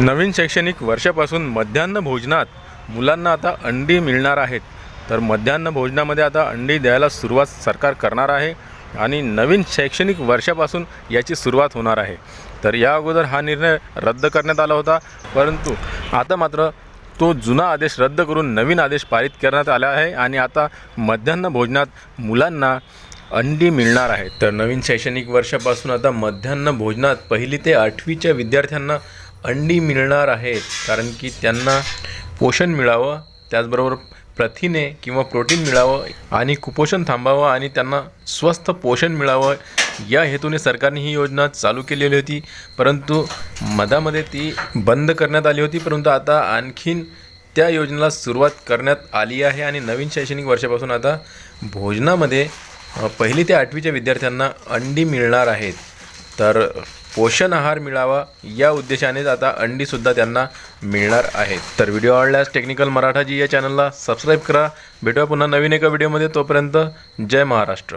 नवीन शैक्षणिक वर्षापासून मध्यान्ह भोजनात मुलांना आता अंडी मिळणार आहेत. तर मध्यान्ह भोजनामध्ये आता अंडी द्यायला सुरुवात सरकार करणार आहे आणि नवीन शैक्षणिक वर्षापासून याची सुरुवात होणार आहे. तर या अगोदर हा निर्णय रद्द करण्यात आला होता परंतु आता मात्र तो जुना आदेश रद्द करून नवीन आदेश पारित करण्यात आला आहे आणि आता मध्यान्ह भोजनात मुलांना अंडी मिळणार आहे. तर नवीन शैक्षणिक वर्षापासून आता मध्यान्ह भोजनात पहिली ते आठवीच्या विद्यार्थ्यांना अंडी मिळणार आहेत. कारण की त्यांना पोषण मिळावं त्याचबरोबर प्रथिने किंवा प्रोटीन मिळावं आणि कुपोषण थांबावं आणि त्यांना स्वस्थ पोषण मिळावं. या हेतूने सरकारने ही योजना चालू केलेली होती. परंतु मधामध्ये ती बंद करण्यात आली होती. परंतु आता आणखीन त्या योजनेला सुरुवात करण्यात आली आहे आणि नवीन शैक्षणिक वर्षापासून आता भोजनामध्ये पहिली ते आठवीच्या विद्यार्थ्यांना अंडी मिळणार आहेत. तर पोषण आहार मिळावा या उद्देशानेच आता अंडीसुद्धा त्यांना मिळणार आहेत. तर व्हिडिओ आवडल्यास टेक्निकल मराठाजी या चॅनलला सबस्क्राईब करा. भेटूया पुन्हा नवीन एका व्हिडिओमध्ये तोपर्यंत जय महाराष्ट्र.